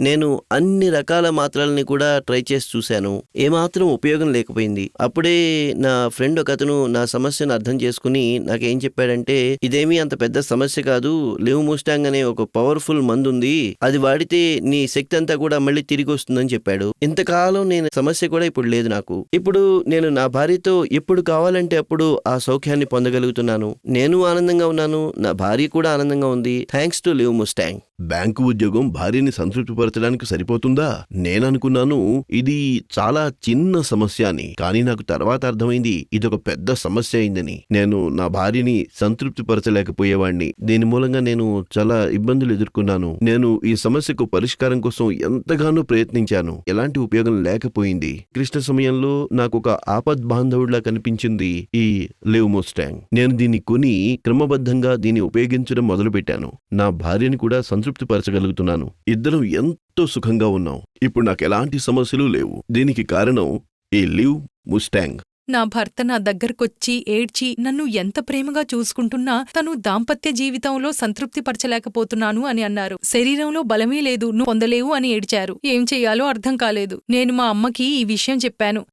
నేను అన్ని రకాల మాత్రల్ని కూడా ట్రై చేసి చూశాను. ఏమాత్రం ఉపయోగం లేకపోయింది. అప్పుడే నా ఫ్రెండ్ ఒక అతను నా సమస్యను అర్థం చేసుకుని నాకేం చెప్పాడంటే ఇదేమీ అంత పెద్ద సమస్య కాదు. లివ్ ముస్టాంగ్ అనే ఒక పవర్ఫుల్ మందు ఉంది అది వాడితే నీ శక్తి అంతా కూడా మళ్ళీ తిరిగి వస్తుందని చెప్పాడు. ఇంతకాలం నేను సమస్య కూడా ఇప్పుడు లేదు నాకు. ఇప్పుడు నేను నా భార్యతో ఎప్పుడు కావాలంటే అప్పుడు ఆ సౌఖ్యాన్ని పొందగలుగుతున్నాను. నేను ఆనందంగా ఉన్నాను. నా భార్య కూడా ఆనందంగా ఉంది. Thanks to Live Mustang bank ఉద్యోగం భార్యని సంతృప్తిపరచడానికి సరిపోతుందా? నేననుకున్నాను ఇది చాలా చిన్న సమస్య అని. కానీ నాకు తర్వాత అర్థమైంది ఇదొక పెద్ద సమస్య అయిందని. నేను నా భార్యని సంతృప్తిపరచలేకపోయేవాణ్ణి. దీని మూలంగా నేను చాలా ఇబ్బందులు ఎదుర్కొన్నాను. నేను ఈ సమస్యకు పరిష్కారం కోసం ఎంతగానో ప్రయత్నించాను. ఎలాంటి ఉపయోగం లేకపోయింది. క్లిష్ట సమయంలో నాకు ఒక ఆపద్ బాంధవుడిలా కనిపించింది ఈ లివ్ మోస్టాంగ్. నేను దీన్ని కొని క్రమబద్ధంగా దీన్ని ఉపయోగించడం మొదలుపెట్టాను. నా భార్యని కూడా సంతృప్తిపరచగలుగుతున్నాను ఇద్దరం ఎంతో సుఖంగా ఉన్నాం. ఇప్పుడు నాకు ఎలాంటి సమస్యలు లేవు. దీనికి కారణం ఈ లివ్ ముస్టాంగ్. నా భర్త నా దగ్గరకొచ్చి ఏడ్చి నన్ను ఎంత ప్రేమగా చూసుకుంటున్నా తను దాంపత్య జీవితంలో సంతృప్తి పరచలేకపోతున్నాను అని అన్నారు. శరీరంలో బలమే లేదు. నువ్వు పొందలేవు అని ఏడ్చారు. ఏం చెయ్యాలో అర్థం కాలేదు. నేను మా అమ్మకి ఈ విషయం చెప్పాను.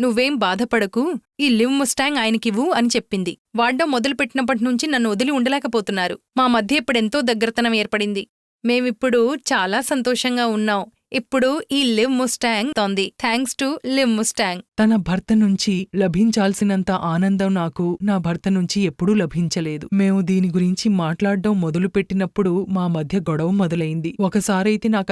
నువ్వేం బాధపడకు. ఈ లివ్ ముస్టాంగ్ ఆయనకివ్వు అని చెప్పింది. వాడ్డం మొదలుపెట్టినప్పటి నుంచి నన్ను వదిలి ఉండలేకపోతున్నారు. మా మధ్య ఇప్పుడెంతో దగ్గరతనం ఏర్పడింది. మేమిప్పుడు చాలా సంతోషంగా ఉన్నాం. ఇప్పుడు ఈ live Mustang తోంది. Thanks to Live Mustang. తన భర్త నుంచి లభించాల్సినంత ఆనందం నాకు నా భర్త నుంచి ఎప్పుడూ లభించలేదు. మేము దీని గురించి మాట్లాడడం మొదలుపెట్టినప్పుడు మా మధ్య గొడవ మొదలైంది. ఒకసారైతే నాకు